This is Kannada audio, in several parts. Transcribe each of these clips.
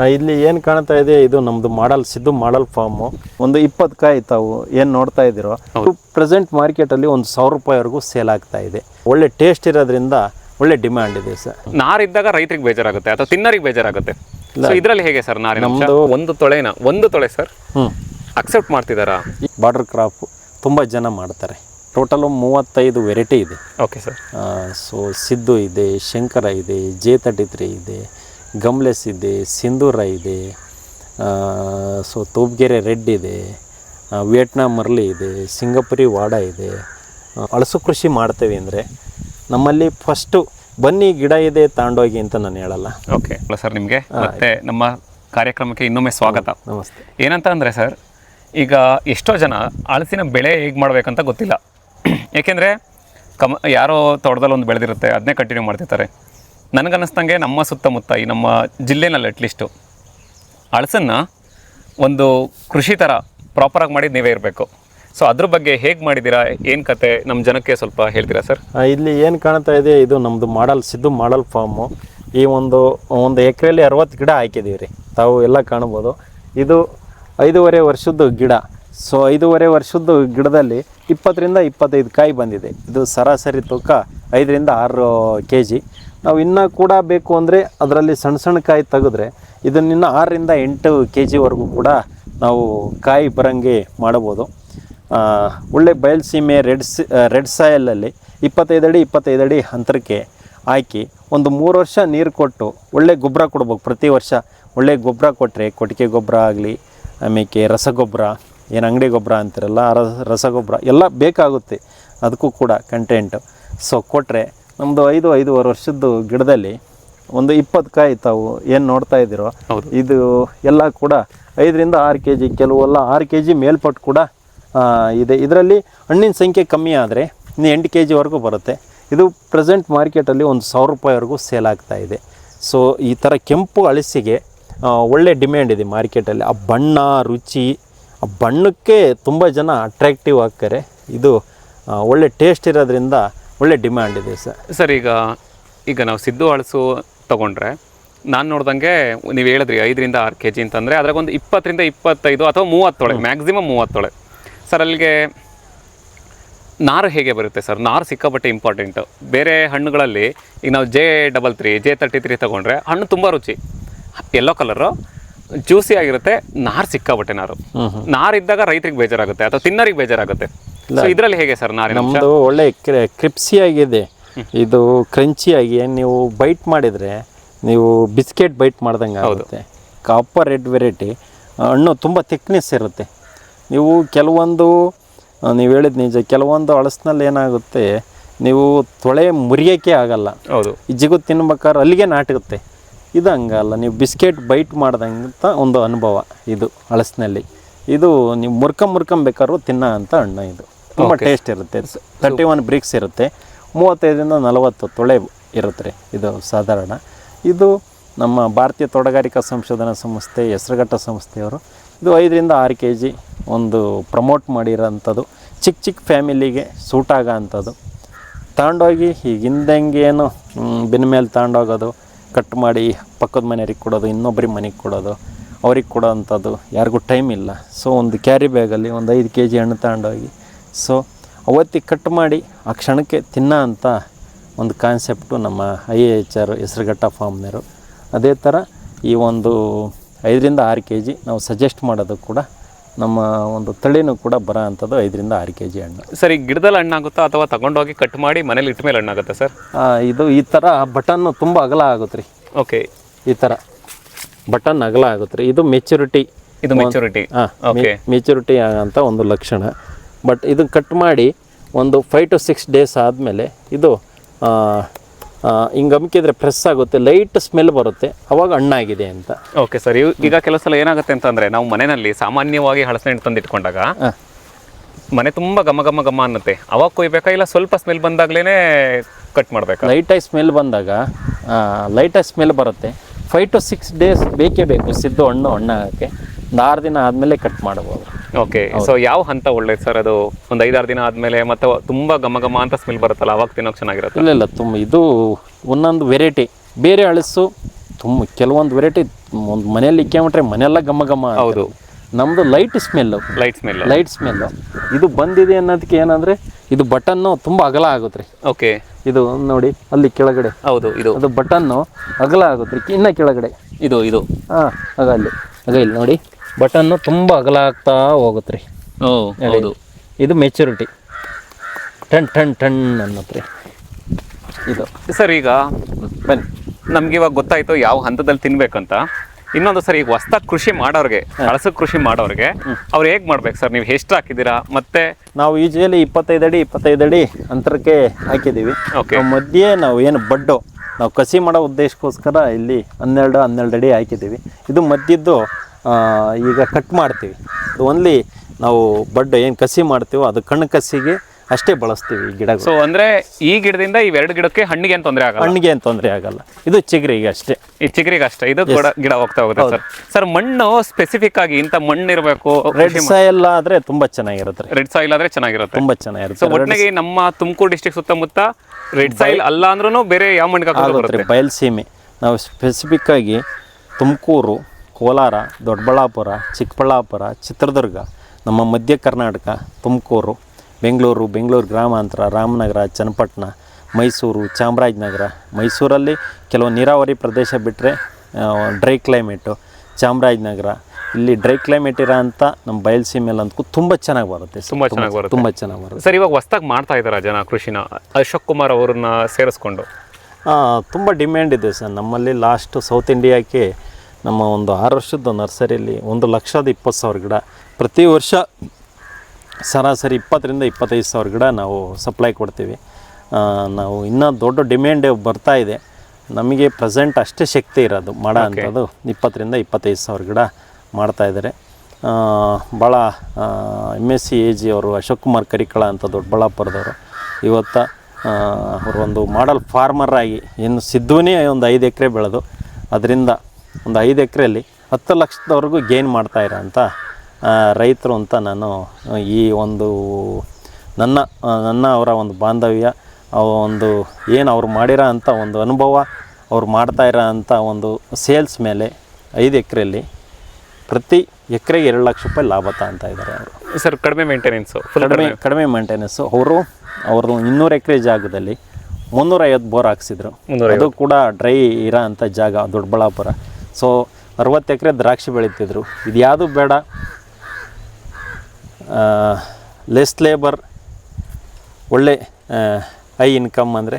ಇಲ್ಲಿ ಏನು ಕಾಣ್ತಾ ಇದೆ? ಇದು ನಮ್ದು ಮಾಡಲ್ ಸಿದ್ದು ಮಾಡಲ್ ಫಾರ್ಮು ಒಂದು ಇಪ್ಪತ್ತು ಕಾಯಿ ತಾವು ಏನು ನೋಡ್ತಾ ಇದ್ದೀರೋ ಪ್ರೆಸೆಂಟ್ ಮಾರ್ಕೆಟಲ್ಲಿ ಒಂದು ಸಾವಿರ ರೂಪಾಯಿವರೆಗೂ ಸೇಲ್ ಆಗ್ತಾ ಇದೆ. ಒಳ್ಳೆ ಟೇಸ್ಟ್ ಇರೋದ್ರಿಂದ ಒಳ್ಳೆ ಡಿಮ್ಯಾಂಡ್ ಇದೆ ಸರ್. ನಾರಿದ್ದಾಗ ರೈತರಿಗೆ ಬೇಜಾರಾಗುತ್ತೆ ಅಥವಾ ತಿನ್ನರಿಗೆ ಬೇಜಾರಾಗುತ್ತೆ. ಇದರಲ್ಲಿ ಹೇಗೆ ಸರ್ ನಾರಿ? ನಮ್ದು- ಒಂದು ತೊಳೆನ ಒಂದು ತೊಳೆ ಸರ್? ಹ್ಞೂ ಅಕ್ಸೆಪ್ಟ್ ಮಾಡ್ತಿದ್ದಾರಾ ಬಾರ್ಡರ್ ಕ್ರಾಪ್ ತುಂಬ ಜನ ಮಾಡ್ತಾರೆ. ಟೋಟಲು ಮೂವತ್ತೈದು ವೆರೈಟಿ ಇದೆ. ಓಕೆ ಸರ್ ಸೊ ಸಿದ್ದು ಇದೆ ಶಂಕರ ಇದೆ ಜೆ ತರ್ಟಿ ತ್ರೀ ಇದೆ ಗಮ್ಲೆಸ್ ಇದೆ ಸಿಂಧೂರ ಇದೆ ಸೊ ತೋಬ್ಗೆರೆ ರೆಡ್ ಇದೆ ವಿಯೆಟ್ನಾಮ್ ವಿಯೆಟ್ನಾಂ ಮರ್ಲಿ ಇದೆ ಸಿಂಗಪುರಿ ವಾಡ ಇದೆ. ಅಳಸು ಕೃಷಿ ಮಾಡ್ತೇವೆ ಅಂದರೆ ನಮ್ಮಲ್ಲಿ ಫಸ್ಟು ಬನ್ನಿ ಗಿಡ ಇದೆ ತಾಂಡೋಗಿ ಅಂತ ನಾನು ಹೇಳಲ್ಲ. ಓಕೆ ಸರ್ ನಿಮಗೆ ಮತ್ತೆ ನಮ್ಮ ಕಾರ್ಯಕ್ರಮಕ್ಕೆ ಇನ್ನೊಮ್ಮೆ ಸ್ವಾಗತ. ನಮಸ್ತೆ. ಏನಂತ ಅಂದರೆ ಸರ್ ಈಗ ಎಷ್ಟೋ ಜನ ಅಳಸಿನ ಬೆಳೆ ಹೇಗೆ ಮಾಡಬೇಕಂತ ಗೊತ್ತಿಲ್ಲ. ಏಕೆಂದರೆ ಕಮ ಯಾರೋ ತೋಟದಲ್ಲಿ ಒಂದು ಬೆಳೆದಿರುತ್ತೆ ಅದನ್ನೇ ಕಂಟಿನ್ಯೂ ಮಾಡ್ತಿರ್ತಾರೆ. ನನಗನ್ನಿಸ್ದಂಗೆ ನಮ್ಮ ಸುತ್ತಮುತ್ತ ಈ ನಮ್ಮ ಜಿಲ್ಲೆನಲ್ಲಿ ಅಟ್ಲೀಸ್ಟು ಹಳಸನ್ನು ಒಂದು ಕೃಷಿ ಥರ ಪ್ರಾಪರಾಗಿ ಮಾಡಿದ್ದು ನೀವೇ ಇರಬೇಕು. ಸೊ ಅದ್ರ ಬಗ್ಗೆ ಹೇಗೆ ಮಾಡಿದ್ದೀರಾ ಏನು ಕತೆ? ನಮ್ಮ ಜನಕ್ಕೆ ಸ್ವಲ್ಪ ಹೇಳ್ತೀರಾ ಸರ್? ಇಲ್ಲಿ ಏನು ಕಾಣ್ತಾ ಇದೆ, ಇದು ನಮ್ಮದು ಮಾಡಲ್, ಸಿದ್ದು ಮಾಡಲ್ ಫಾರ್ಮು ಈ ಒಂದು ಒಂದು ಎಕರೆಯಲ್ಲಿ ಅರವತ್ತು ಗಿಡ ಹಾಕಿದ್ದೀವಿ ರೀ. ತಾವು ಎಲ್ಲ ಕಾಣ್ಬೋದು. ಇದು ಐದೂವರೆ ವರ್ಷದ್ದು ಗಿಡ. ಸೊ ಐದೂವರೆ ವರ್ಷದ್ದು ಗಿಡದಲ್ಲಿ ಇಪ್ಪತ್ತರಿಂದ ಇಪ್ಪತ್ತೈದು ಕಾಯಿ ಬಂದಿದೆ. ಇದು ಸರಾಸರಿ ತೂಕ ಐದರಿಂದ ಆರು ಕೆ ಜಿ ನಾವು ಇನ್ನೂ ಕೂಡ ಬೇಕು ಅಂದರೆ ಅದರಲ್ಲಿ ಸಣ್ಣ ಸಣ್ಣ ಕಾಯಿ ತೆಗೆದ್ರೆ ಇದನ್ನಿನ್ನು ಆರರಿಂದ ಎಂಟು ಕೆ ಜಿವರೆಗೂ ಕೂಡ ನಾವು ಕಾಯಿ ಬರಂಗೆ ಮಾಡಬೋದು. ಒಳ್ಳೆ ಬಯಲುಸೀಮೆ ರೆಡ್ ಸಿ ರೆಡ್ ಸಾಯಲಲ್ಲಿ ಇಪ್ಪತ್ತೈದು ಅಡಿ ಇಪ್ಪತ್ತೈದು ಅಡಿ ಅಂತರಕ್ಕೆ ಹಾಕಿ ಒಂದು ಮೂರು ವರ್ಷ ನೀರು ಕೊಟ್ಟು ಒಳ್ಳೆ ಗೊಬ್ಬರ ಕೊಡ್ಬೇಕು. ಪ್ರತಿ ವರ್ಷ ಒಳ್ಳೆ ಗೊಬ್ಬರ ಕೊಟ್ಟರೆ ಕೊಟ್ಟಿಗೆ ಗೊಬ್ಬರ ಆಗಲಿ ಆಮೇಲೆ ರಸಗೊಬ್ಬರ, ಏನು ಅಂಗಡಿ ಗೊಬ್ಬರ ಅಂತಿರಲ್ಲ ರಸಗೊಬ್ಬರ ಎಲ್ಲ ಬೇಕಾಗುತ್ತೆ. ಅದಕ್ಕೂ ಕೂಡ ಕಂಟೆಂಟು ಸೊ ಕೊಟ್ಟರೆ ನಮ್ಮದು ಐದು ಐದೂವರೆ ವರ್ಷದ್ದು ಗಿಡದಲ್ಲಿ ಒಂದು ಇಪ್ಪತ್ತು ಕಾಯಿ ತಾವು ಏನು ನೋಡ್ತಾ ಇದ್ದೀರೋ. ಇದು ಎಲ್ಲ ಕೂಡ ಐದರಿಂದ ಆರು ಕೆ ಜಿ ಕೆಲವೆಲ್ಲ ಆರು ಕೆ ಜಿ ಮೇಲ್ಪಟ್ಟು ಕೂಡ ಇದೆ. ಇದರಲ್ಲಿ ಹಣ್ಣಿನ ಸಂಖ್ಯೆ ಕಮ್ಮಿ ಆದರೆ ಇನ್ನು ಎಂಟು ಕೆ ಜಿವರೆಗೂ ಬರುತ್ತೆ. ಇದು ಪ್ರೆಸೆಂಟ್ ಮಾರ್ಕೆಟಲ್ಲಿ ಒಂದು ಸಾವಿರ ರೂಪಾಯಿವರೆಗೂ ಸೇಲ್ ಆಗ್ತಾ ಇದೆ. ಸೊ ಈ ಥರ ಕೆಂಪು ಅಳಸಿಗೆ ಒಳ್ಳೆ ಡಿಮ್ಯಾಂಡ್ ಇದೆ ಮಾರ್ಕೆಟಲ್ಲಿ. ಆ ಬಣ್ಣ ರುಚಿ ಆ ಬಣ್ಣಕ್ಕೆ ತುಂಬ ಜನ ಅಟ್ರಾಕ್ಟಿವ್ ಆಗ್ತಾರೆ. ಇದು ಒಳ್ಳೆ ಟೇಸ್ಟ್ ಇರೋದ್ರಿಂದ ಒಳ್ಳೆ ಡಿಮ್ಯಾಂಡ್ ಇದೆ ಸರ್. ಸರ್ ಈಗ ಈಗ ನಾವು ಸಿದ್ದು ಹಳಸು ತಗೊಂಡ್ರೆ ನಾನು ನೋಡ್ದಂಗೆ ನೀವು ಹೇಳಿದ್ರಿ ಐದರಿಂದ ಆರು ಕೆ ಜಿ ಅಂತಂದರೆ ಅದ್ರಾಗ ಒಂದು ಇಪ್ಪತ್ತರಿಂದ ಇಪ್ಪತ್ತೈದು ಅಥವಾ ಮೂವತ್ತೊಳೆ ಮ್ಯಾಕ್ಸಿಮಮ್ ಮೂವತ್ತೊಳೆ ಸರ್ ಅಲ್ಲಿಗೆ ನಾರು ಹೇಗೆ ಬರುತ್ತೆ ಸರ್? ನಾರು ಸಿಕ್ಕಾಪಟ್ಟೆ ಇಂಪಾರ್ಟೆಂಟು ಬೇರೆ ಹಣ್ಣುಗಳಲ್ಲಿ ಈಗ ನಾವು J double three J thirty three ತೊಗೊಂಡ್ರೆ ಹಣ್ಣು ತುಂಬ ರುಚಿ. ಎಲ್ಲೋ ಕಲರು ಜ್ಯೂಸಿ ಆಗಿರುತ್ತೆ ನಾರು ಸಿಕ್ಕಾಬಟ್ಟೆ ನಾರು. ನಾರು ಇದ್ದಾಗ ರೈತರಿಗೆ ಬೇಜಾರಾಗುತ್ತೆ ಅಥವಾ ತಿನ್ನರಿಗೆ ಬೇಜಾರಾಗುತ್ತೆ. ಇದರಲ್ಲಿ ಹೇಗೆ ಸರ್ ನಾರಿನ? ನಮ್ಮದು ಒಳ್ಳೆ ಕ್ರಿಪ್ಸಿಯಾಗಿದೆ ಇದು ಕ್ರಂಚಿಯಾಗಿ ನೀವು ಬೈಟ್ ಮಾಡಿದರೆ ನೀವು ಬಿಸ್ಕೆಟ್ ಬೈಟ್ ಮಾಡ್ದಂಗೆ ಆಗುತ್ತೆ. ಕಾಪರ್ ರೆಡ್ ವೆರೈಟಿ ಹಣ್ಣು ತುಂಬ ಥಿಕ್ನೆಸ್ ಇರುತ್ತೆ. ನೀವು ಕೆಲವೊಂದು ನೀವು ಹೇಳಿದ ನಿಜ ಕೆಲವೊಂದು ಹಳಸಿನಲ್ಲಿ ಏನಾಗುತ್ತೆ ನೀವು ತೊಳೆ ಮುರಿಯೋಕ್ಕೆ ಆಗಲ್ಲ. ಹೌದು. ಜಿಗು ತಿನ್ಬೇಕಾದ್ರೆ ಅಲ್ಲಿಗೆ ನಾಟುತ್ತೆ ಇದು ಹಂಗಲ್ಲ ನೀವು ಬಿಸ್ಕೆಟ್ ಬೈಟ್ ಮಾಡ್ದಂತ ಒಂದು ಅನುಭವ ಇದು ಹಳಸಿನಲ್ಲಿ. ಇದು ನೀವು ಮುರ್ಕಂ ಮುರ್ಕೊಂಬೇಕಾದ್ರೂ ತಿನ್ನೋ ಅಂತ ಹಣ್ಣು ಇದು. ತುಂಬ ಟೇಸ್ಟ್ ಇರುತ್ತೆ. ತರ್ಟಿ ಒನ್ ಬ್ರಿಕ್ಸ್ ಇರುತ್ತೆ. ಮೂವತ್ತೈದರಿಂದ ನಲವತ್ತು ತೊಳೆ ಇರುತ್ತೆ. ರೀ ಇದು ಸಾಧಾರಣ. ಇದು ನಮ್ಮ ಭಾರತೀಯ ತೋಟಗಾರಿಕಾ ಸಂಶೋಧನಾ ಸಂಸ್ಥೆ ಹೆಸರುಘಟ್ಟ ಸಂಸ್ಥೆಯವರು ಇದು ಐದರಿಂದ ಆರು ಕೆ ಜಿ ಒಂದು ಪ್ರಮೋಟ್ ಮಾಡಿರೋಂಥದ್ದು. ಚಿಕ್ಕ ಚಿಕ್ಕ ಫ್ಯಾಮಿಲಿಗೆ ಸೂಟ್ ಆಗೋ ಅಂಥದ್ದು ತಗೊಂಡೋಗಿ ಈಗಿಂದಂಗೆ ಹಿಂದಂಗೇನು ಬೆನ್ನ ಮೇಲೆ ತಗೊಂಡೋಗೋದು ಕಟ್ ಮಾಡಿ ಪಕ್ಕದ ಮನೆಯವ್ರಿಗೆ ಕೊಡೋದು ಇನ್ನೊಬ್ರಿಗೆ ಮನೆಗೆ ಕೊಡೋದು ಅವ್ರಿಗೆ ಕೊಡೋ ಅಂಥದ್ದು ಯಾರಿಗೂ ಟೈಮ್ ಇಲ್ಲ. ಸೊ ಒಂದು ಕ್ಯಾರಿ ಬ್ಯಾಗಲ್ಲಿ ಒಂದು ಐದು ಕೆ ಜಿ ಹಣ್ಣು ತಗೊಂಡೋಗಿ ಸೊ ಅವತ್ತಿಗೆ ಕಟ್ ಮಾಡಿ ಆ ಕ್ಷಣಕ್ಕೆ ತಿನ್ನ ಅಂತ ಒಂದು ಕಾನ್ಸೆಪ್ಟು ನಮ್ಮ ಐ ಎಚ್ ಆರ್ ಹೆಸರುಘಟ್ಟ ಫಾರ್ಮ್ನರು ಅದೇ ಥರ ಈ ಒಂದು ಐದರಿಂದ ಆರು ಕೆ ಜಿ ನಾವು ಸಜೆಸ್ಟ್ ಮಾಡೋದು ಕೂಡ ನಮ್ಮ ಒಂದು ತಳಿನೂ ಕೂಡ ಬರೋ ಅಂಥದ್ದು ಐದರಿಂದ ಆರು ಕೆ ಜಿ ಹಣ್ಣು. ಸರ್ ಈ ಗಿಡದಲ್ಲಿ ಹಣ್ಣಾಗುತ್ತಾ ಅಥವಾ ತಗೊಂಡೋಗಿ ಕಟ್ ಮಾಡಿ ಮನೇಲಿ ಇಟ್ಟ ಮೇಲೆ ಹಣ್ಣಾಗುತ್ತಾ ಸರ್ ಇದು ಈ ಥರ ಬಟನ್ನು ತುಂಬ ಅಗಲ ಆಗುತ್ತೆ ರೀ. ಓಕೆ ಈ ಥರ ಬಟನ್ ಅಗಲ ಆಗುತ್ತೆ ರೀ. ಇದು ಮೆಚುರಿಟಿ ಇದು ಮೆಚುರಿಟಿ ಹಾಂ ಓಕೆ ಮೆಚುರಿಟಿ ಅಂತ ಒಂದು ಲಕ್ಷಣ. ಬಟ್ ಇದನ್ನು ಕಟ್ ಮಾಡಿ ಒಂದು ಫೈವ್ ಟು ಸಿಕ್ಸ್ ಡೇಸ್ ಆದಮೇಲೆ ಇದು ಹಿಂಗೆ ಅಮ್ಕಿದ್ರೆ ಪ್ರೆಸ್ ಆಗುತ್ತೆ ಲೈಟ್ ಸ್ಮೆಲ್ ಬರುತ್ತೆ. ಅವಾಗ ಹಣ್ಣಾಗಿದೆ ಅಂತ. ಓಕೆ ಸರ್ ಈಗ ಕೆಲವು ಸಲ ಏನಾಗುತ್ತೆ ಅಂತಂದರೆ ನಾವು ಮನೆಯಲ್ಲಿ ಸಾಮಾನ್ಯವಾಗಿ ಹಳಸೆ ಹಣ್ಣು ತಂದು ಇಟ್ಕೊಂಡಾಗ ಮನೆ ತುಂಬ ಘಮ ಘಮ ಘಮ ಅನ್ನುತ್ತೆ. ಅವಾಗ ಕೊಯ್ಬೇಕಾ ಇಲ್ಲ ಸ್ವಲ್ಪ ಸ್ಮೆಲ್ ಬಂದಾಗಲೇ ಕಟ್ ಮಾಡಬೇಕು? ಲೈಟಾಗಿ ಸ್ಮೆಲ್ ಬಂದಾಗ ಲೈಟಾಗಿ ಸ್ಮೆಲ್ ಬರುತ್ತೆ. ಫೈವ್ ಟು ಸಿಕ್ಸ್ ಡೇಸ್ ಬೇಕೇ ಬೇಕು ಸಿದ್ದು ಹಣ್ಣು ಹಣ್ಣಾಗಕ್ಕೆ. ಒಂದು ಆರು ದಿನ ಆದಮೇಲೆ ಕಟ್ ಮಾಡ್ಬೋದು ಓಕೆ ಸೊ ಯಾವ ಹಂತ ಒಳ್ಳೇದು ಸರ್ ಅದು? ಒಂದು ಐದಾರು ದಿನ ಆದಮೇಲೆ ಮತ್ತೆ ತುಂಬಾ ಘಮ ಘಮ ಅಂತ ಸ್ಮೆಲ್ ಬರುತ್ತಲ್ಲ ಅವಾಗ ತಿನ್ನೋಕೆ ಚೆನ್ನಾಗಿರುತ್ತೆ? ಇಲ್ಲ ಇಲ್ಲ ತುಂಬ ಇದು ಒಂದೊಂದು ವೆರೈಟಿ ಬೇರೆ ಅಳಿಸು ತುಂಬ ಕೆಲವೊಂದು ವೆರೈಟಿ ಒಂದು ಮನೆಯಲ್ಲಿ ಇಕ್ಕೊಂಬಿಟ್ರೆ ಮನೆಯೆಲ್ಲ ಘಮ ಘಮ ಹೌದು. ನಮ್ಮದು light smell light smell light smell ಇದು ಬಂದಿದೆ ಅನ್ನೋದಕ್ಕೆ ಏನಂದರೆ ಇದು ಬಟನ್ನು ತುಂಬ ಅಗಲ ಆಗುತ್ತೆ ರೀ. ಓಕೆ ಇದು ನೋಡಿ ಅಲ್ಲಿ ಕೆಳಗಡೆ. ಹೌದು ಇದು. ಅದು ಬಟನ್ನು ಅಗಲ ಆಗುತ್ತೆ ರೀ ಇನ್ನು ಕೆಳಗಡೆ. ಇದು ಇದು. ಹಾಂ ಆಗ ಅಲ್ಲಿ ಆಗ ಇಲ್ಲಿ ನೋಡಿ. ಬಟನ್ನು ತುಂಬ ಅಗಲ ಆಗ್ತಾ ಹೋಗುತ್ತೆ ರೀ ಓ ಹೌದು. ಇದು ಮೆಚುರಿಟಿ ಟನ್ ಟನ್ ಟನ್ ಅನ್ನತ್ರಿ. ಇದು. ಸರ್ ಈಗ ಬನ್ನಿ. ನಮ್ಗೆ ಇವಾಗ ಗೊತ್ತಾಯ್ತು ಯಾವ ಹಂತದಲ್ಲಿ ತಿನ್ಬೇಕಂತ. ಇನ್ನೊಂದು ಸರ್ ಈಗ ಹೊಸ್ತ ಕೃಷಿ ಮಾಡೋರಿಗೆ ಕಳಸ ಕೃಷಿ ಮಾಡೋರಿಗೆ ಅವ್ರು ಹೇಗೆ ಮಾಡ್ಬೇಕು ಸರ್? ನೀವು ಎಷ್ಟು ಹಾಕಿದ್ದೀರಾ? ಮತ್ತೆ ನಾವು ಈಜಿಯಲ್ಲಿ ಇಪ್ಪತ್ತೈದು ಅಡಿ ಇಪ್ಪತ್ತೈದು ಅಡಿ ಅಂತರಕ್ಕೆ ಹಾಕಿದ್ದೀವಿ. ಓಕೆ. ಮಧ್ಯೆ ನಾವು ಏನು ಬಡ್ಡು ನಾವು ಕಸಿ ಮಾಡೋ ಉದ್ದೇಶಕ್ಕೋಸ್ಕರ ಇಲ್ಲಿ ಹನ್ನೆರಡು ಹನ್ನೆರಡು ಅಡಿ ಹಾಕಿದ್ದೀವಿ. ಇದು ಮಧ್ಯದ್ದು ಈಗ ಕಟ್ ಮಾಡ್ತೀವಿ. ಓನ್ಲಿ ನಾವು ಬಡ್ ಏನು ಕಸಿ ಮಾಡ್ತೀವೋ ಅದು ಕಣ್ಣು ಕಸಿಗೆ ಅಷ್ಟೇ ಬಳಸ್ತೀವಿ ಈ ಗಿಡ ಸೊ ಅಂದ್ರೆ ಈ ಗಿಡದಿಂದ ಇವೆರಡು ಗಿಡಕ್ಕೆ ಹಣ್ಣಿಗೆ ಏನು ತೊಂದರೆ ಆಗಲ್ಲ? ಹಣ್ಣಿಗೆ ಏನು ತೊಂದರೆ ಆಗಲ್ಲ. ಇದು ಚಿಗರಿಗೆ ಅಷ್ಟೇ. ಈ ಚಿಗರಿಗೆ ಅಷ್ಟೇ. ಇದು ಕೂಡ ಗಿಡ ಹೋಗ್ತಾ ಹೋಗುತ್ತೆ ಸರ್. ಸರ್ ಮಣ್ಣು ಸ್ಪೆಸಿಫಿಕ್ ಆಗಿ ಇಂಥ ಮಣ್ಣು ಇರಬೇಕು ರೆಡ್ ಸಾಯಲ್ ಆದರೆ ತುಂಬ ಚೆನ್ನಾಗಿರುತ್ತೆ. ರೆಡ್ ಸಾಯಿಲ್ ಆದ್ರೆ ಚೆನ್ನಾಗಿರುತ್ತೆ. ತುಂಬ ಸೊ ಚೆನ್ನಾಗಿರುತ್ತೆ ಒಟ್ಟಿಗೆ ನಮ್ಮ ತುಮಕೂರು ಡಿಸ್ಟಿಕ್ ಸುತ್ತಮುತ್ತ ರೆಡ್ ಸಾಯಿಲ್ ಅಲ್ಲ ಅಂದ್ರೂ ಬೇರೆ ಯಾವ ಮಣ್ಣಿಗೆ ಬಯಲ್ಸೀಮೆ ನಾವು ಬರುತ್ತೆ? ಆಗಿ ಬಯಲುಸೀಮೆ. ನಾವು ಸ್ಪೆಸಿಫಿಕ್ಕಾಗಿ ತುಮಕೂರು ಕೋಲಾರ ದೊಡ್ಡಬಳ್ಳಾಪುರ ಚಿಕ್ಕಬಳ್ಳಾಪುರ ಚಿತ್ರದುರ್ಗ ನಮ್ಮ ಮಧ್ಯ ಕರ್ನಾಟಕ ತುಮಕೂರು ಬೆಂಗಳೂರು ಬೆಂಗಳೂರು ಗ್ರಾಮಾಂತರ ರಾಮನಗರ ಚನ್ನಪಟ್ಟಣ ಮೈಸೂರು ಚಾಮರಾಜನಗರ. ಮೈಸೂರಲ್ಲಿ ಕೆಲವು ನೀರಾವರಿ ಪ್ರದೇಶ ಬಿಟ್ಟರೆ ಡ್ರೈ ಕ್ಲೈಮೇಟು ಚಾಮರಾಜನಗರ. ಇಲ್ಲಿ ಡ್ರೈ ಕ್ಲೈಮೇಟ್ ಇರೋ ಅಂತ ನಮ್ಮ ಬಯಲುಸೀಮೆಯಲ್ಲಿ ಅಂದ್ಕೂ ತುಂಬ ಚೆನ್ನಾಗಿ ಬರುತ್ತೆ ತುಂಬ ತುಂಬಾ ಚೆನ್ನಾಗಿ ಬರುತ್ತೆ. ತುಂಬ ಚೆನ್ನಾಗಿ ಬರುತ್ತೆ. ಸರ್ ಇವಾಗ ಹೊಸ್ದಾಗಿ ಮಾಡ್ತಾ ಇದ್ದಾರೆ ಜನ ಕೃಷಿನ? ಅಶೋಕ್ ಕುಮಾರ್ ಅವ್ರನ್ನ ಸೇರಿಸ್ಕೊಂಡು. ತುಂಬ ಡಿಮ್ಯಾಂಡ್ ಇದೆ ಸರ್. ನಮ್ಮಲ್ಲಿ ಲಾಸ್ಟ್ ಸೌತ್ ಇಂಡಿಯಾಕ್ಕೆ ನಮ್ಮ ಒಂದು ಆರು ವರ್ಷದ ನರ್ಸರಿಯಲ್ಲಿ ಒಂದು ಲಕ್ಷದ ಇಪ್ಪತ್ತು ಸಾವಿರ ಗಿಡ. ಪ್ರತಿ ವರ್ಷ ಸರಾಸರಿ ಇಪ್ಪತ್ತರಿಂದ ಇಪ್ಪತ್ತೈದು ಸಾವಿರ ಗಿಡ ನಾವು ಸಪ್ಲೈ ಕೊಡ್ತೀವಿ. ನಾವು ಇನ್ನೂ ದೊಡ್ಡ ಡಿಮ್ಯಾಂಡ್ ಬರ್ತಾ ಇದೆ. ನಮಗೆ ಪ್ರೆಸೆಂಟ್ ಅಷ್ಟೇ ಶಕ್ತಿ ಇರೋದು. ಮಾಡೋ ಅಂಥದ್ದು ಇಪ್ಪತ್ತರಿಂದ ಇಪ್ಪತ್ತೈದು ಸಾವಿರ ಗಿಡ ಮಾಡ್ತಾಯಿದ್ದಾರೆ ಭಾಳ M S C A G ಅವರು ಅಶೋಕ್ ಕುಮಾರ್ ಕರಿಕಳ ಅಂತ ದೊಡ್ಡಬಳ್ಳಾಪುರದವರು ಇವತ್ತು ಅವರು ಒಂದು ಮಾಡಲ್ ಫಾರ್ಮರ್ ಆಗಿ ಏನು ಸಿದ್ಧುವೇ ಒಂದು ಐದು ಎಕರೆ ಬೆಳೆದು ಅದರಿಂದ ಒಂದು ಐದು ಎಕರೆಯಲ್ಲಿ ಹತ್ತು ಲಕ್ಷದವರೆಗೂ ಗೇನ್ ಮಾಡ್ತಾ ಇರೋ ಅಂತ ರೈತರು ಅಂತ ನಾನು ಈ ಒಂದು ನನ್ನ ನನ್ನ ಅವರ ಒಂದು ಬಾಂಧವ್ಯ ಒಂದು ಏನು ಅವ್ರು ಮಾಡಿರೋ ಅಂಥ ಒಂದು ಅನುಭವ ಅವ್ರು ಮಾಡ್ತಾ ಇರೋ ಅಂಥ ಒಂದು ಸೇಲ್ಸ್ ಮೇಲೆ ಐದು ಎಕರೆಯಲ್ಲಿ ಪ್ರತಿ ಎಕರೆಗೆ ಎರಡು ಲಕ್ಷ ರೂಪಾಯಿ ಲಾಭ ಅಂತ ಇದ್ದಾರೆ ಅವರು. ಸರ್ ಕಡಿಮೆ ಮೇಂಟೆನೆನ್ಸು ಕಡಿಮೆ ಕಡಿಮೆ. ಮೇಂಟೆನೆನ್ಸು ಅವರು ಅವ್ರದ್ದು ಇನ್ನೂರು ಎಕರೆ ಜಾಗದಲ್ಲಿ ಮುನ್ನೂರೈವತ್ತು ಬೋರ್ ಹಾಕ್ಸಿದ್ರು. ಅದು ಕೂಡ ಡ್ರೈ ಇರೋ ಅಂಥ ಜಾಗ ದೊಡ್ಡಬಳ್ಳಾಪುರ ಸೊ ಅರವತ್ತು ಎಕರೆ ದ್ರಾಕ್ಷಿ ಬೆಳೀತಿದ್ರು. ಇದು ಯಾವುದು ಬೇಡ. ಲೆಸ್ ಲೇಬರ್ ಒಳ್ಳೆ ಹೈ ಇನ್ಕಮ್ ಅಂದರೆ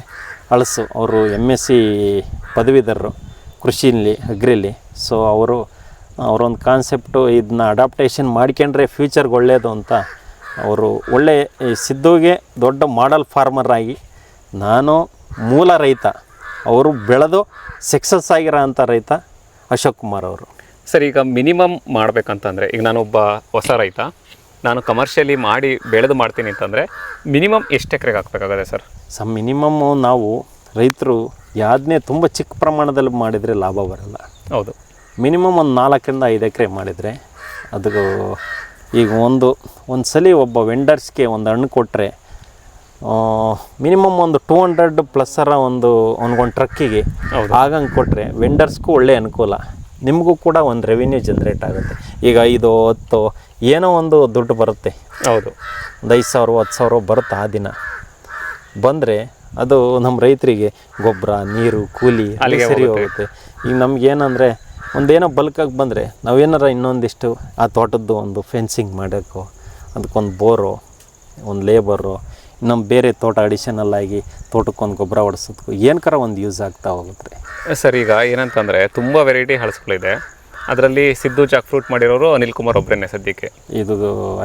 ಅಳಸು. ಅವರು ಎಂ ಎಸ್ ಸಿ ಪದವೀಧರರು ಕೃಷಿಯಲ್ಲಿ ಅಗ್ರಿಲಿ ಸೊ ಅವರು, ಅವರೊಂದು ಕಾನ್ಸೆಪ್ಟು ಇದನ್ನ ಅಡಾಪ್ಟೇಷನ್ ಮಾಡ್ಕೊಂಡ್ರೆ ಫ್ಯೂಚರ್ಗೆ ಒಳ್ಳೆಯದು ಅಂತ ಅವರು ಒಳ್ಳೆ ಸಿದ್ಧುಗೆ ಸಿದ್ದುಗೆ ದೊಡ್ಡ ಮಾಡಲ್ ಫಾರ್ಮರ್ ಆಗಿ ನಾನು ಮೂಲ ರೈತ. ಅವರು ಬೆಳೆದು ಸಕ್ಸಸ್ ಆಗಿರೋ ಅಂಥ ರೈತ ಅಶೋಕ್ ಕುಮಾರ್ ಅವರು. ಸರ್ ಈಗ ಮಿನಿಮಮ್ ಮಾಡಬೇಕಂತಂದರೆ ಈಗ ನಾನೊಬ್ಬ ಹೊಸ ರೈತ ನಾನು ಕಮರ್ಷಿಯಲಿ ಮಾಡಿ ಬೆಳೆದು ಮಾಡ್ತೀನಿ ಅಂತಂದರೆ ಮಿನಿಮಮ್ ಎಷ್ಟು ಎಕರೆಗೆ ಹಾಕ್ಬೇಕಾಗತ್ತೆ ಸರ್? ಸ ಮಿನಿಮಮ್ಮು ನಾವು ರೈತರು ಯಾವ್ದನ್ನೇ ತುಂಬ ಚಿಕ್ಕ ಪ್ರಮಾಣದಲ್ಲಿ ಮಾಡಿದರೆ ಲಾಭ ಬರಲ್ಲ. ಹೌದು. ಮಿನಿಮಮ್ ಒಂದು ನಾಲ್ಕರಿಂದ ಐದು ಎಕರೆ ಮಾಡಿದರೆ ಅದು ಈಗ ಒಂದು ಒಂದು ಸಲ ಒಬ್ಬ ವೆಂಡರ್ಸ್ಗೆ ಒಂದು ಹಣ್ಣು ಕೊಟ್ಟರೆ ಮಿನಿಮಮ್ ಒಂದು ಟೂ ಹಂಡ್ರೆಡ್ ಪ್ಲಸ್ಸರ ಒಂದು ಅವ್ನಿಗೊಂದು ಟ್ರಕ್ಕಿಗೆ ಆಗಂಗೆ ಕೊಟ್ಟರೆ ವೆಂಡರ್ಸ್ಗೂ ಒಳ್ಳೆ ಅನುಕೂಲ. ನಿಮಗೂ ಕೂಡ ಒಂದು ರೆವಿನ್ಯೂ ಜನ್ರೇಟ್ ಆಗುತ್ತೆ. ಈಗ ಐದು ಹತ್ತು ಏನೋ ಒಂದು ದುಡ್ಡು ಬರುತ್ತೆ. ಹೌದು. ಒಂದು ಐದು ಸಾವಿರ ಹತ್ತು ಸಾವಿರ ಬರುತ್ತೆ ಆ ದಿನ. ಬಂದರೆ ಅದು ನಮ್ಮ ರೈತರಿಗೆ ಗೊಬ್ಬರ ನೀರು ಕೂಲಿ ಅಲ್ಲಿ ಸರಿ ಹೋಗುತ್ತೆ. ಈಗ ನಮ್ಗೆ ಏನಂದರೆ ಒಂದೇನೋ ಬಲ್ಕಾಗಿ ಬಂದರೆ ನಾವೇನಾರ ಇನ್ನೊಂದಿಷ್ಟು ಆ ತೋಟದ್ದು ಒಂದು ಫೆನ್ಸಿಂಗ್ ಮಾಡೋಕ್ಕೋ ಅದಕ್ಕೊಂದು ಬೋರು ಒಂದು ಲೇಬರು ನಮ್ಮ ಬೇರೆ ತೋಟ ಅಡಿಷನಲ್ ಆಗಿ ತೋಟಕ್ಕೊಂದು ಗೊಬ್ಬರ ಹೊಡ್ಸೋದಕ್ಕೂ ಏನಕ್ಕಾರ ಒಂದು ಯೂಸ್ ಆಗ್ತಾ ಹೋಗುತ್ತೆ? ರೀ ಸರ್ ಈಗ ಏನಂತಂದರೆ ತುಂಬ ವೆರೈಟಿ ಹಳಸುಗಳಿದೆ. ಅದರಲ್ಲಿ ಸಿದ್ದು ಜಾಕ್ ಫ್ರೂಟ್ ಮಾಡಿರೋರು ಅನಿಲ್ ಕುಮಾರ್ ಒಬ್ಬರೇನೆ ಸದ್ಯಕ್ಕೆ. ಇದು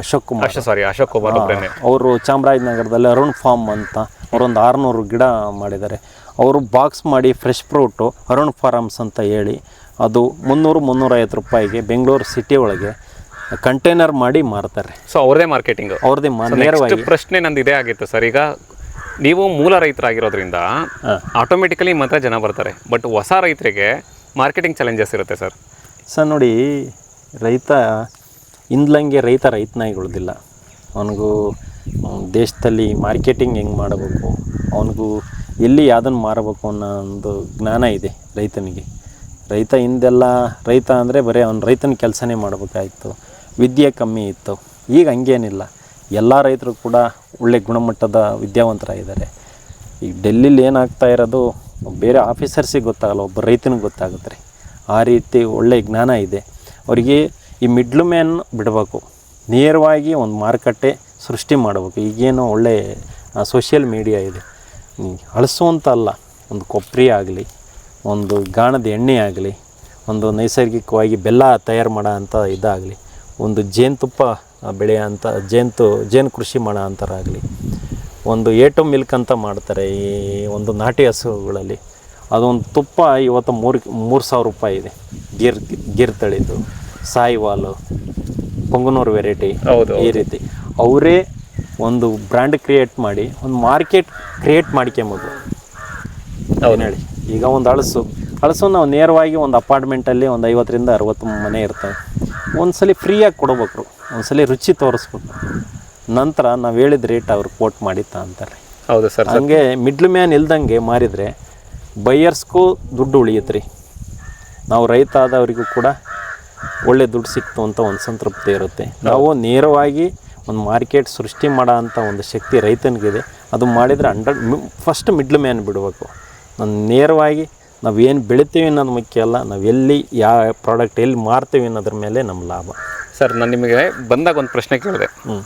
ಅಶೋಕ್ ಕುಮಾರ್. ಸಾರಿ ಅಶೋಕ್ ಕುಮಾರ್ ಒಬ್ಬರೇನೆ ಅವರು ಚಾಮರಾಜನಗರದಲ್ಲಿ ಅರುಣ್ ಫಾರ್ಮ್ ಅಂತ ಅವರೊಂದು ಆರುನೂರು ಗಿಡ ಮಾಡಿದ್ದಾರೆ. ಅವರು ಬಾಕ್ಸ್ ಮಾಡಿ ಫ್ರೆಶ್ ಫ್ರೂಟು ಅರುಣ್ ಫಾರಮ್ಸ್ ಅಂತ ಹೇಳಿ ಅದು ಮುನ್ನೂರು ಮುನ್ನೂರೈವತ್ತು ರೂಪಾಯಿಗೆ ಬೆಂಗಳೂರು ಸಿಟಿ ಒಳಗೆ ಕಂಟೈನರ್ ಮಾಡಿ ಮಾರ್ತಾರೆ. ಸೊ ಅವ್ರದೇ ಮಾರ್ಕೆಟಿಂಗ್ ಅವ್ರದೇ ನೇರವಾಗಿ ಪ್ರಶ್ನೆ ನಂದು ಇದೇ ಆಗಿತ್ತು ಸರ್. ಈಗ ನೀವು ಮೂಲ ರೈತರಾಗಿರೋದ್ರಿಂದ ಆಟೋಮೆಟಿಕಲಿ ಮಾತ್ರ ಜನ ಬರ್ತಾರೆ. ಬಟ್ ಹೊಸ ರೈತರಿಗೆ ಮಾರ್ಕೆಟಿಂಗ್ ಚಾಲೆಂಜಸ್ ಇರುತ್ತೆ ಸರ್. ಸರ್ ನೋಡಿ ರೈತ ಇಂದ್ಲಂಗೆ ರೈತ ರೈತನಾಗಿ ಉಳಿದಿಲ್ಲ ಅವನಿಗೂ ದೇಶದಲ್ಲಿ ಮಾರ್ಕೆಟಿಂಗ್ ಹೆಂಗೆ ಮಾಡಬೇಕು ಅವನಿಗೂ ಎಲ್ಲಿ ಯಾವುದನ್ನು ಮಾರಬೇಕು ಅನ್ನೋ ಒಂದು ಜ್ಞಾನ ಇದೆ ರೈತನಿಗೆ. ರೈತ ಹಿಂದೆಲ್ಲ ರೈತ ಅಂದರೆ ಬರೀ ಅವನು ರೈತನ ಕೆಲಸನೇ ಮಾಡಬೇಕಾಗಿತ್ತು ವಿದ್ಯೆ ಕಮ್ಮಿ ಇತ್ತು. ಈಗ ಹಂಗೇನಿಲ್ಲ. ಎಲ್ಲ ರೈತರು ಕೂಡ ಒಳ್ಳೆ ಗುಣಮಟ್ಟದ ವಿದ್ಯಾವಂತರಾಗಿದ್ದಾರೆ. ಈಗ ಡೆಲ್ಲಿಲಿ ಏನಾಗ್ತಾ ಇರೋದು ಬೇರೆ ಆಫೀಸರ್ಸಿಗೆ ಗೊತ್ತಾಗಲ್ಲ ಒಬ್ಬ ರೈತನಿಗೆ ಗೊತ್ತಾಗುತ್ತೆ. ರೀ ಆ ರೀತಿ ಒಳ್ಳೆ ಜ್ಞಾನ ಇದೆ. ಅವರಿಗೆ ಈ ಮಿಡ್ಲ್ ಮ್ಯಾನ್ ಬಿಡಬೇಕು. ನೇರವಾಗಿ ಒಂದು ಮಾರುಕಟ್ಟೆ ಸೃಷ್ಟಿ ಮಾಡಬೇಕು. ಈಗೇನು ಒಳ್ಳೆ ಸೋಷಿಯಲ್ ಮೀಡಿಯಾ ಇದೆ. ಹ್ಮ್, ಅಲ್ಲ ಒಂದು ಕೊಬ್ಬರಿ ಆಗಲಿ ಒಂದು ಗಾಣದ ಎಣ್ಣೆ ಆಗಲಿ ಒಂದು ನೈಸರ್ಗಿಕವಾಗಿ ಬೆಲ್ಲ ತಯಾರು ಮಾಡೋ ಅಂಥ ಇದಾಗಲಿ ಒಂದು ಜೇನುತುಪ್ಪ ಬೆಳೆ ಅಂತ ಜೇನು ಜೇನು ಕೃಷಿ ಮಾಡೋ ಅಂತಾರಾಗಲಿ. ಒಂದು ಏಟು ಮಿಲ್ಕ್ ಅಂತ ಮಾಡ್ತಾರೆ ಈ ಒಂದು ನಾಟಿ ಹಸುಗಳಲ್ಲಿ. ಅದೊಂದು ತುಪ್ಪ ಇವತ್ತು ಮೂರು ಮೂರು ಸಾವಿರ ರೂಪಾಯಿ ಇದೆ. ಗಿರ್ ಗಿರ್ ತಳಿದು ಸಾಯಿವಾಲು ಪೊಂಗನೂರು ವೆರೈಟಿ ಹೌದು ಈ ರೀತಿ. ಅವರೇ ಒಂದು ಬ್ರ್ಯಾಂಡ್ ಕ್ರಿಯೇಟ್ ಮಾಡಿ ಒಂದು ಮಾರ್ಕೆಟ್ ಕ್ರಿಯೇಟ್ ಮಾಡ್ಕೊಂಬೋದು ಏನು ಹೇಳಿ? ಈಗ ಒಂದು ಹಳಸು. ಹಳಸು ನಾವು ನೇರವಾಗಿ ಒಂದು ಅಪಾರ್ಟ್ಮೆಂಟಲ್ಲಿ ಒಂದು ಐವತ್ತರಿಂದ ಅರವತ್ತು ಮನೆ ಇರ್ತವೆ. ಒಂದ್ಸಲಿ ಫ್ರೀಯಾಗಿ ಕೊಡ್ಬೇಕು ಸಲ ರುಚಿ ತೋರಿಸ್ಬೇಕು. ನಂತರ ನಾವು ಹೇಳಿದ ರೇಟ್ ಅವ್ರು ಕೋಟ್ ಮಾಡಿ ಅಂತಾರೆ ಹೌದು ಸರ್ ಹಂಗೆ ಮಿಡ್ಲ್ ಮ್ಯಾನ್ ಇಲ್ದಂಗೆ ಮಾರಿದರೆ ಬೈಯರ್ಸ್ಗೂ ದುಡ್ಡು ಉಳಿಯುತ್ತೆ ರೀ ನಾವು ರೈತ ಆದವರಿಗೂ ಕೂಡ ಒಳ್ಳೆ ದುಡ್ಡು ಸಿಕ್ತು ಅಂತ ಒಂದು ಸಂತೃಪ್ತಿ ಇರುತ್ತೆ. ನಾವು ನೇರವಾಗಿ ಒಂದು ಮಾರ್ಕೆಟ್ ಸೃಷ್ಟಿ ಮಾಡೋ ಅಂಥ ಒಂದು ಶಕ್ತಿ ರೈತನಿಗಿದೆ. ಅದು ಮಾಡಿದರೆ ಅಂಡರ್ ಫಸ್ಟ್ ಮಿಡ್ಲ್ ಮ್ಯಾನ್ ಬಿಡಬೇಕು. ನಾನು ನೇರವಾಗಿ ನಾವು ಏನು ಬೆಳಿತೀವಿ ಅನ್ನೋದು ಮುಖ್ಯ ಅಲ್ಲ ನಾವು ಎಲ್ಲಿ ಯಾವ ಪ್ರಾಡಕ್ಟ್ ಎಲ್ಲಿ ಮಾರ್ತೀವಿ ಅನ್ನೋದ್ರ ಮೇಲೆ ನಮ್ಮ ಲಾಭ. ಸರ್ ನಾನು ನಿಮಗೆ ಬಂದಾಗ ಒಂದು ಪ್ರಶ್ನೆ ಕೇಳಿದೆ. ಹ್ಞೂ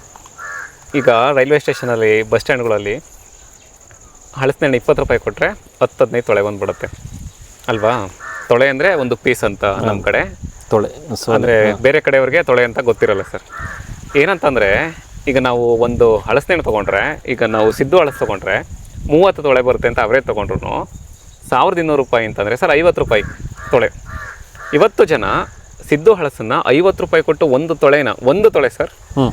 ಈಗ ರೈಲ್ವೆ ಸ್ಟೇಷನಲ್ಲಿ ಬಸ್ ಸ್ಟ್ಯಾಂಡ್ಗಳಲ್ಲಿ ಹಳಸ್ನೆಣ್ಣೆ ಇಪ್ಪತ್ತು ರೂಪಾಯಿ ಕೊಟ್ಟರೆ ಹತ್ತು ಹದಿನೈದು ತೊಳೆ ಬಂದುಬಿಡುತ್ತೆ. ಅಲ್ವಾ? ತೊಳೆ ಅಂದರೆ ಒಂದು ಪೀಸ್ ಅಂತ ನಮ್ಮ ಕಡೆ. ತೊಳೆ ಸೊ ಅಂದರೆ ಬೇರೆ ಕಡೆಯವ್ರಿಗೆ ತೊಳೆ ಅಂತ ಗೊತ್ತಿರಲ್ಲ ಸರ್. ಏನಂತಂದರೆ ಈಗ ನಾವು ಒಂದು ಹಳಸ್ನೆಣ್ಣೆ ತೊಗೊಂಡ್ರೆ ಈಗ ನಾವು ಸಿದ್ದು ಹಳಸು ತೊಗೊಂಡ್ರೆ ಮೂವತ್ತು ತೊಳೆ ಬರುತ್ತೆ ಅಂತ ಅವರೇ ತೊಗೊಂಡ್ರು ಸಾವಿರದ ಇನ್ನೂರು ರೂಪಾಯಿ ಅಂತಂದರೆ ಸರ್ ಐವತ್ತು ರೂಪಾಯಿ ತೊಳೆ. ಇವತ್ತು ಜನ ಸಿದ್ದು ಹಳಸನ್ನು ಐವತ್ತು ರೂಪಾಯಿ ಕೊಟ್ಟು ಒಂದು ತೊಳೆನ ಒಂದು ತೊಳೆ ಸರ್ ಹ್ಞೂ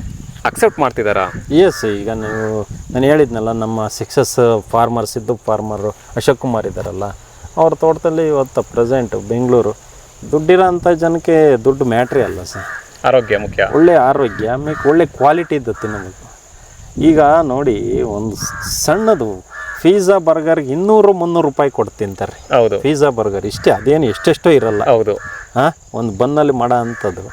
ಅಕ್ಸೆಪ್ಟ್ ಮಾಡ್ತಿದ್ದಾರಾ? ಎಸ್ ಈಗ ನೀವು ನಾನು ಹೇಳಿದ್ನಲ್ಲ ನಮ್ಮ ಸಿಕ್ಸಸ್ ಫಾರ್ಮರ್ಸ್ ಇದ್ದು ಫಾರ್ಮರು ಅಶೋಕ್ ಕುಮಾರ್ ಇದ್ದಾರಲ್ಲ ಅವ್ರ ತೋಟದಲ್ಲಿ ಇವತ್ತು ಪ್ರೆಸೆಂಟ್ ಬೆಂಗಳೂರು. ದುಡ್ಡಿರೋಂಥ ಜನಕ್ಕೆ ದುಡ್ಡು ಮ್ಯಾಟ್ರಿ ಅಲ್ಲ ಸರ್. ಆರೋಗ್ಯ ಮುಖ್ಯ. ಒಳ್ಳೆ ಆರೋಗ್ಯ ಆಮೇಲೆ ಒಳ್ಳೆ ಕ್ವಾಲಿಟಿ ಇದ್ದತ್ತಿ ನಮಗೆ ಈಗ ನೋಡಿ ಒಂದು ಸಣ್ಣದು ಪಿಜ್ಜಾ ಬರ್ಗರ್ಗೆ ಇನ್ನೂರು ಮುನ್ನೂರು ರೂಪಾಯಿ ಕೊಟ್ಟು ತಿಂತಾರೆ ಹೌದು. ಪಿಜ್ಜಾ ಬರ್ಗರ್ ಇಷ್ಟೇ ಅದೇನು ಎಷ್ಟೆಷ್ಟೋ ಇರಲ್ಲ. ಹೌದು. ಹಾಂ ಒಂದು ಬನ್ನಲ್ಲಿ ಮಾಡ ಅಂಥದ್ದು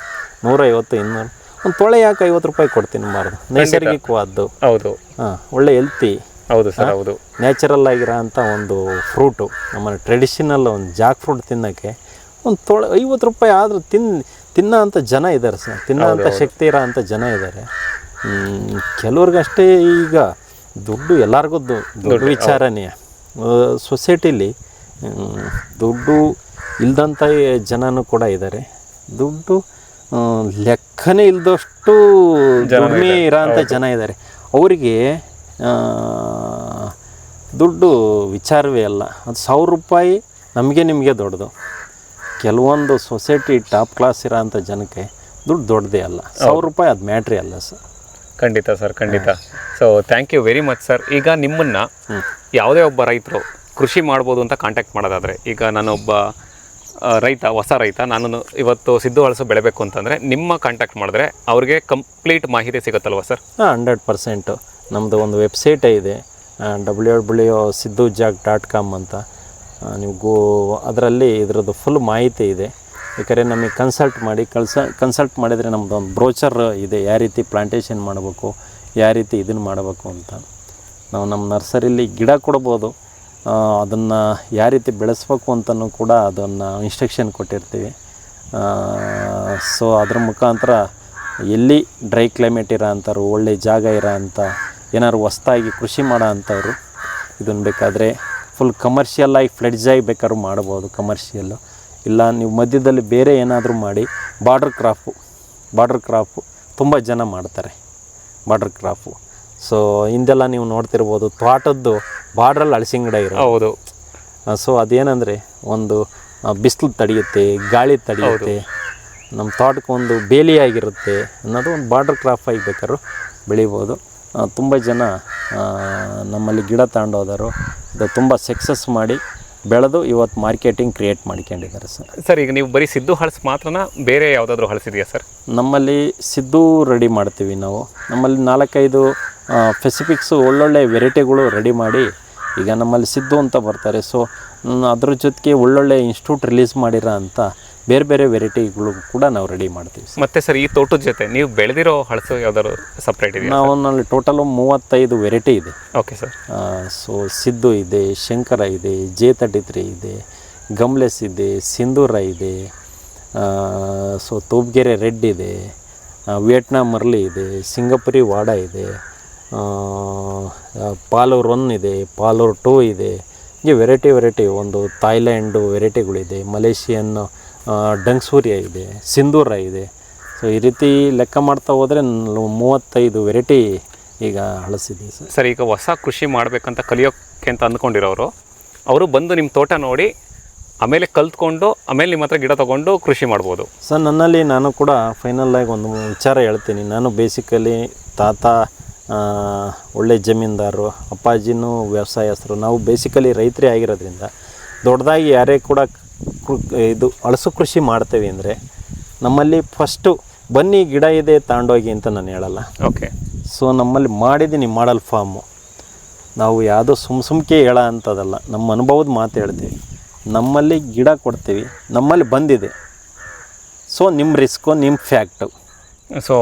ನೂರೈವತ್ತು ಇನ್ನೂರು. ಒಂದು ತೊಳೆ ಯಾಕೆ ಐವತ್ತು ರೂಪಾಯಿ ಕೊಡ್ತೀನಿ ಮಾರೋದು ನೈಸರ್ಗಿಕವಾದ್ದು. ಹೌದು. ಹಾಂ ಒಳ್ಳೆ ಹೆಲ್ತಿ ಹೌದು ಸರ್ ಹೌದು. ನ್ಯಾಚುರಲ್ ಆಗಿರೋ ಅಂಥ ಒಂದು ಫ್ರೂಟು ನಮ್ಮ ಟ್ರೆಡಿಷನಲ್ ಒಂದು ಜಾಕ್ ಫ್ರೂಟ್ ತಿನ್ನೋಕ್ಕೆ ಒಂದು ತೊಳೆ ಐವತ್ತು ರೂಪಾಯಿ ಆದರೂ ತಿನ್ ತಿನ್ನೋ ಅಂಥ ಜನ ಇದ್ದಾರೆ ಸರ್. ತಿನ್ನೋ ಅಂಥ ಶಕ್ತಿ ಇರೋ ಅಂಥ ಜನ ಇದ್ದಾರೆ ಕೆಲವ್ರಿಗಷ್ಟೇ ಈಗ ದುಡ್ಡು ಎಲ್ಲರಿಗೂ ದೊಡ್ಡ ವಿಚಾರನೇ ಸೊಸೈಟಿಲಿ ದುಡ್ಡು ಇಲ್ದಂಥ ಜನನೂ ಕೂಡ ಇದ್ದಾರೆ ದುಡ್ಡು ಲೆಕ್ಕನೇ ಇಲ್ಲದಷ್ಟು ದುಡಿಮೆ ಇರೋಂಥ ಜನ ಇದ್ದಾರೆ ಅವರಿಗೆ ದುಡ್ಡು ವಿಚಾರವೇ ಅಲ್ಲ. ಅದು ಸಾವಿರ ರೂಪಾಯಿ ನಮಗೆ ನಿಮಗೆ ದೊಡ್ಡದು. ಕೆಲವೊಂದು ಸೊಸೈಟಿ ಟಾಪ್ ಕ್ಲಾಸ್ ಇರೋಂಥ ಜನಕ್ಕೆ ದುಡ್ಡು ದೊಡ್ಡದೇ ಅಲ್ಲ. ಸಾವಿರ ರೂಪಾಯಿ ಅದು ಮ್ಯಾಟ್ರಿ ಅಲ್ಲ ಸರ್. ಖಂಡಿತ ಸರ್ ಖಂಡಿತ. So thank you very much sir ಈಗ ನಿಮ್ಮನ್ನು ಯಾವುದೇ ಒಬ್ಬ ರೈತರು ಕೃಷಿ ಮಾಡ್ಬೋದು ಅಂತ ಕಾಂಟ್ಯಾಕ್ಟ್ ಮಾಡೋದಾದರೆ ಈಗ ನಾನೊಬ್ಬ ರೈತ ಹೊಸ ರೈತ ನಾನು ಇವತ್ತು ಸಿದ್ದು ಹಳಸು ಬೆಳಬೇಕು ಅಂತಂದರೆ ನಿಮ್ಮ ಕಾಂಟ್ಯಾಕ್ಟ್ ಮಾಡಿದ್ರೆ ಅವ್ರಿಗೆ ಕಂಪ್ಲೀಟ್ ಮಾಹಿತಿ ಸಿಗುತ್ತಲ್ವ ಸರ್ ಹಾಂ ಹಂಡ್ರೆಡ್ ಪರ್ಸೆಂಟು ನಮ್ಮದು ಒಂದು ವೆಬ್ಸೈಟೇ ಇದೆ W W Siddu Jag dot com ಅಂತ ನೀವು ಗೋ ಅದರಲ್ಲಿ ಇದರದ್ದು ಫುಲ್ ಮಾಹಿತಿ ಇದೆ. ಬೇಕಾದ್ರೆ ನಮಗೆ ಕನ್ಸಲ್ಟ್ ಮಾಡಿ, ಕಳ್ಸ ಕನ್ಸಲ್ಟ್ ಮಾಡಿದರೆ ನಮ್ಮದು ಒಂದು ಬ್ರೋಚರ್ ಇದೆ, ಯಾವ ರೀತಿ ಪ್ಲಾಂಟೇಷನ್ ಮಾಡಬೇಕು, ಯಾವ ರೀತಿ ಇದನ್ನು ಮಾಡಬೇಕು ಅಂತ. ನಾವು ನಮ್ಮ ನರ್ಸರಿಲಿ ಗಿಡ ಕೊಡ್ಬೋದು ಅದನ್ನು ಯಾವ ರೀತಿ ಬೆಳೆಸ್ಬೇಕು ಅಂತಲೂ ಕೂಡ ಅದನ್ನು ಇನ್ಸ್ಟ್ರಕ್ಷನ್ ಕೊಟ್ಟಿರ್ತೀವಿ. ಸೊ ಅದ್ರ ಮುಖಾಂತರ ಎಲ್ಲಿ ಡ್ರೈ ಕ್ಲೈಮೇಟ್ ಇರೋ ಅಂಥವ್ರು ಒಳ್ಳೆ ಜಾಗ ಇರೋ ಅಂಥ ಏನಾದ್ರು ಹೊಸ್ತಾಗಿ ಕೃಷಿ ಮಾಡೋ ಅಂಥವ್ರು ಇದನ್ನು ಬೇಕಾದರೆ ಫುಲ್ ಕಮರ್ಷಿಯಲ್ಲಾಗಿ ಫ್ಲೆಡ್ಜಾಗಿ ಬೇಕಾದ್ರೂ ಮಾಡ್ಬೋದು ಕಮರ್ಷಿಯಲ್ಲು ಇಲ್ಲ ನೀವು ಮಧ್ಯದಲ್ಲಿ ಬೇರೆ ಏನಾದರೂ ಮಾಡಿ ಬಾರ್ಡರ್ ಕ್ರಾಫು ಬಾರ್ಡರ್ ಕ್ರಾಫು ತುಂಬ ಜನ ಮಾಡ್ತಾರೆ ಬಾರ್ಡರ್ ಕ್ರಾಫು ಸೊ ಹಿಂದೆಲ್ಲ ನೀವು ನೋಡ್ತಿರ್ಬೋದು ತೋಟದ್ದು ಬಾರ್ಡ್ರಲ್ಲಿ ಅಳಸಿಂಗಡ ಗಿಡ ಇರೋ ಹೌದು. ಸೊ ಅದೇನಂದರೆ ಒಂದು ಬಿಸಿಲು ತಡೆಯುತ್ತೆ ಗಾಳಿ ತಡೆಯುತ್ತೆ ನಮ್ಮ ತ್ವಾಟಕ್ಕೆ ಒಂದು ಬೇಲಿಯಾಗಿರುತ್ತೆ ಅನ್ನೋದು ಒಂದು ಬಾರ್ಡರ್ ಕ್ರಾಫ್ ಆಗಿ ಬೇಕಾದ್ರೂ ಬೆಳಿಬೋದು. ತುಂಬ ಜನ ನಮ್ಮಲ್ಲಿ ಗಿಡ ತಗೊಂಡೋದರು ಇದು ತುಂಬ ಸಕ್ಸಸ್ ಮಾಡಿ ಬೆಳೆದು ಇವತ್ತು ಮಾರ್ಕೆಟಿಂಗ್ ಕ್ರಿಯೇಟ್ ಮಾಡ್ಕೊಂಡಿದ್ದಾರೆ ಸರ್. ಸರ್ ಈಗ ನೀವು ಬರೀ ಸಿದ್ದು ಹಳಸು ಮಾತ್ರನಾ ಬೇರೆ ಯಾವುದಾದ್ರೂ ಹಳಸಿದೆಯಾ ಸರ್? ನಮ್ಮಲ್ಲಿ ಸಿದ್ದು ರೆಡಿ ಮಾಡ್ತೀವಿ ನಾವು. ನಮ್ಮಲ್ಲಿ ನಾಲ್ಕೈದು ಫೆಸಿಫಿಕ್ಸು ಒಳ್ಳೊಳ್ಳೆ ವೆರೈಟಿಗಳು ರೆಡಿ ಮಾಡಿ ಈಗ ನಮ್ಮಲ್ಲಿ ಸಿದ್ದು ಅಂತ ಬರ್ತಾರೆ. ಸೊ ಅದ್ರ ಜೊತೆಗೆ ಒಳ್ಳೊಳ್ಳೆ ಇನ್ಸ್ಟಿಟ್ಯೂಟ್ ರಿಲೀಸ್ ಮಾಡಿರೋ ಅಂತ ಬೇರೆ ಬೇರೆ ವೆರೈಟಿಗಳು ಕೂಡ ನಾವು ರೆಡಿ ಮಾಡ್ತೀವಿ ಸರ್. ಮತ್ತೆ ಸರ್ ಈ ತೋಟದ ಜೊತೆ ನೀವು ಬೆಳೆದಿರೋ ಹಳಸು ಯಾವ್ದಾದ್ರು ಸಪ್ರೇಟ್ ಇದೆ ನಾವು ನಲ್ಲಿ ಟೋಟಲು ಮೂವತ್ತೈದು ವೆರೈಟಿ ಇದೆ. ಓಕೆ ಸರ್ ಸೊ ಸಿದ್ದು ಇದೆ ಶಂಕರ ಇದೆ ಜೆ ತರ್ಟಿ ತ್ರೀ ಇದೆ ಗಮ್ಲೆಸ್ ಇದೆ ಸಿಂಧೂರ ಇದೆ ಸೊ ತೋಬ್ಗೆರೆ ರೆಡ್ ಇದೆ ಆ, ವಿಯೆಟ್ನಾಂ ಮರ್ಲಿ ಇದೆ ಸಿಂಗಪುರಿ ವಾಡ ಇದೆ ಆ, ಆ, ಪಾಲೂರ್ ಒನ್ ಇದೆ ಪಾಲೂರ್ ಟೂ ಇದೆ ಹೀಗೆ ವೆರೈಟಿ ವೆರೈಟಿ ಒಂದು ಥಾಯ್ಲ್ಯಾಂಡು ವೆರೈಟಿಗಳಿದೆ ಮಲೇಷಿಯನ್ ಆ, ಡಂಗ್ಸೂರಿಯ ಇದೆ ಸಿಂಧೂರ ಇದೆ ಸೊ ಈ ರೀತಿ ಲೆಕ್ಕ ಮಾಡ್ತಾ ಹೋದರೆ ಮೂವತ್ತೈದು ವೆರೈಟಿ ಈಗ ಅಳಿಸಿದ್ದೀವಿ ಸರ್. ಸರ್ ಈಗ ಹೊಸ ಕೃಷಿ ಮಾಡಬೇಕಂತ ಕಲಿಯೋಕ್ಕೆ ಅಂತ ಅಂದ್ಕೊಂಡಿರೋರು ಅವರು ಬಂದು ನಿಮ್ಮ ತೋಟ ನೋಡಿ ಆಮೇಲೆ ಕಲ್ತ್ಕೊಂಡು ಆಮೇಲೆ ನಿಮ್ಮ ಹತ್ರ ಗಿಡ ತೊಗೊಂಡು ಕೃಷಿ ಮಾಡ್ಬೋದು. ಸರ್ ನನ್ನಲ್ಲಿ ನಾನು ಕೂಡ ಫೈನಲ್ ಆಗಿ ಒಂದು ವಿಚಾರ ಹೇಳ್ತೀನಿ. ನಾನು ಬೇಸಿಕಲಿ ತಾತ ಒಳ್ಳೆ ಜಮೀನ್ದಾರರು ಅಪ್ಪಾಜಿನೂ ವ್ಯವಸಾಯಸ್ಥರು ನಾವು ಬೇಸಿಕಲಿ ರೈತರೇ ಆಗಿರೋದ್ರಿಂದ ದೊಡ್ಡದಾಗಿ ಯಾರೇ ಕೂಡ ಇದು ಅಳಸು ಕೃಷಿ ಮಾಡ್ತೇವೆ ಅಂದರೆ ನಮ್ಮಲ್ಲಿ ಫಸ್ಟು ಬನ್ನಿ ಗಿಡ ಇದೆ ತಾಂಡೋಗಿ ಅಂತ ನಾನು ಹೇಳಲ್ಲ. ಓಕೆ ಸೊ ನಮ್ಮಲ್ಲಿ ಮಾಡಿದ್ದೀನಿ ಮಾಡಲ್ ಫಾರ್ಮು ನಾವು ಯಾವುದೋ ಸುಮ್ ಸುಮ್ಕೆ ಹೇಳ ಅಂತದಲ್ಲ ನಮ್ಮ ಅನುಭವದ ಮಾತು ಹೇಳ್ತೀವಿ. ನಮ್ಮಲ್ಲಿ ಗಿಡ ಕೊಡ್ತೀವಿ ನಮ್ಮಲ್ಲಿ ಬಂದಿದೆ. ಸೊ ನಿಮ್ಮ ರಿಸ್ಕು ನಿಮ್ಮ ಫ್ಯಾಕ್ಟು ಸೊ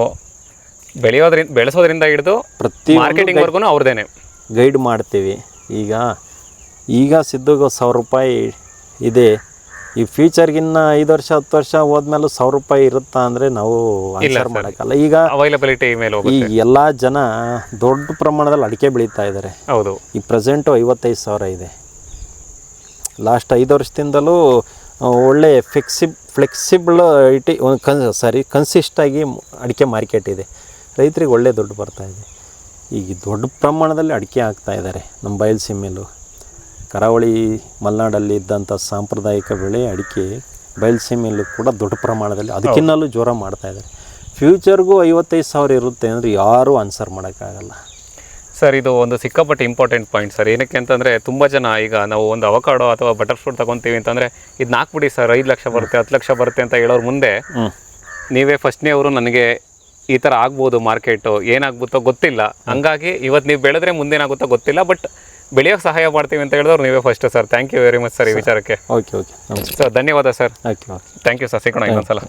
ಬೆಳೆಯೋದ್ರಿಂದ ಬೆಳೆಸೋದ್ರಿಂದ ಹಿಡಿದು ಪ್ರತಿ ಮಾರ್ಕೆಟಿಂಗ್ವರೆಗೂ ಅವ್ರದ್ದೇನೆ ಗೈಡ್ ಮಾಡ್ತೀವಿ. ಈಗ ಈಗ ಸಿದ್ದಗೋ ಸಾವಿರ ರೂಪಾಯಿ ಇದೆ ಈ ಫ್ಯೂಚರ್ಗಿನ್ನ ಐದು ವರ್ಷ ಹತ್ತು ವರ್ಷ ಹೋದ್ಮೇಲೆ ಸಾವಿರ ರೂಪಾಯಿ ಇರುತ್ತಾ ಅಂದರೆ ನಾವು ಆನ್ಸರ್ ಮಾಡೋಕ್ಕಲ್ಲ ಈಗ ಅವೈಲಬಿಲಿಟಿ ಮೇಲೆ ಈ ಎಲ್ಲ ಜನ ದೊಡ್ಡ ಪ್ರಮಾಣದಲ್ಲಿ ಅಡಿಕೆ ಬೆಳೀತಾ ಇದ್ದಾರೆ ಹೌದು. ಈ ಪ್ರೆಸೆಂಟು ಐವತ್ತೈದು ಸಾವಿರ ಇದೆ. ಲಾಸ್ಟ್ ಐದು ವರ್ಷದಿಂದಲೂ ಒಳ್ಳೆ ಫ್ಲೆಕ್ಸಿಬ್ ಫ್ಲೆಕ್ಸಿಬಲ್ ಐಟಿ ಕನ್ ಸಾರಿ ಕನ್ಸಿಸ್ಟಾಗಿ ಅಡಿಕೆ ಮಾರ್ಕೆಟ್ ಇದೆ. ರೈತರಿಗೆ ಒಳ್ಳೆ ದುಡ್ಡು ಬರ್ತಾ ಇದೆ. ಈಗ ದೊಡ್ಡ ಪ್ರಮಾಣದಲ್ಲಿ ಅಡಿಕೆ ಹಾಕ್ತಾ ಇದ್ದಾರೆ ನಮ್ಮ ಬಯಲುಸೀಮೆಯಲ್ಲೂ ಕರಾವಳಿ ಮಲೆನಾಡಲ್ಲಿ ಇದ್ದಂಥ ಸಾಂಪ್ರದಾಯಿಕ ಬೆಳೆ ಅಡಿಕೆ ಬಯಲುಸೀಮೆಯಲ್ಲೂ ಕೂಡ ದೊಡ್ಡ ಪ್ರಮಾಣದಲ್ಲಿ ಅದಕ್ಕಿನ್ನಲೂ ಜ್ವರ ಮಾಡ್ತಾ ಇದ್ದಾರೆ. ಫ್ಯೂಚರ್ಗೂ ಐವತ್ತೈದು ಸಾವಿರ ಇರುತ್ತೆ ಅಂದರೆ ಯಾರೂ ಆನ್ಸರ್ ಮಾಡೋಕ್ಕಾಗಲ್ಲ. ಸರ್ ಇದು ಒಂದು ಸಿಕ್ಕಾಪಟ್ಟೆ ಇಂಪಾರ್ಟೆಂಟ್ ಪಾಯಿಂಟ್ ಸರ್. ಏನಕ್ಕೆ ಅಂತಂದರೆ ತುಂಬ ಜನ ಈಗ ನಾವು ಒಂದು ಅವಕಾಡೋ ಅಥವಾ ಬಟರ್ ಫ್ರೂಟ್ ತಗೊತೀವಿ ಅಂತಂದರೆ ಇದು ನಾಲ್ಕು ಸರ್ ಐದು ಲಕ್ಷ ಬರುತ್ತೆ ಹತ್ತು ಲಕ್ಷ ಬರುತ್ತೆ ಅಂತ ಹೇಳೋರು ಮುಂದೆ ನೀವೇ ಫಸ್ಟ್ನೇ ಅವರು ನನಗೆ ಈ ಥರ ಆಗ್ಬೋದು ಮಾರ್ಕೆಟು ಏನಾಗ್ಬಿತ್ತೋ ಗೊತ್ತಿಲ್ಲ. ಹಂಗಾಗಿ ಇವತ್ತು ನೀವು ಬೆಳೆದ್ರೆ ಮುಂದೇನಾಗುತ್ತೋ ಗೊತ್ತಿಲ್ಲ ಬಟ್ ಬೆಳೆಯೋಕ್ಕೆ ಸಹಾಯ ಮಾಡ್ತೀವಿ ಅಂತ ಹೇಳಿದ್ರು ನೀವೇ first sir thank you very much sir ಈ ವಿಚಾರಕ್ಕೆ. ಓಕೆ ಓಕೆ ಸರ್ ಧನ್ಯವಾದ ಸರ್ ಥ್ಯಾಂಕ್ ಯು ಸರ್ ಸಿಗೋಣ ಇನ್ನೊಂದ್ಸಲ.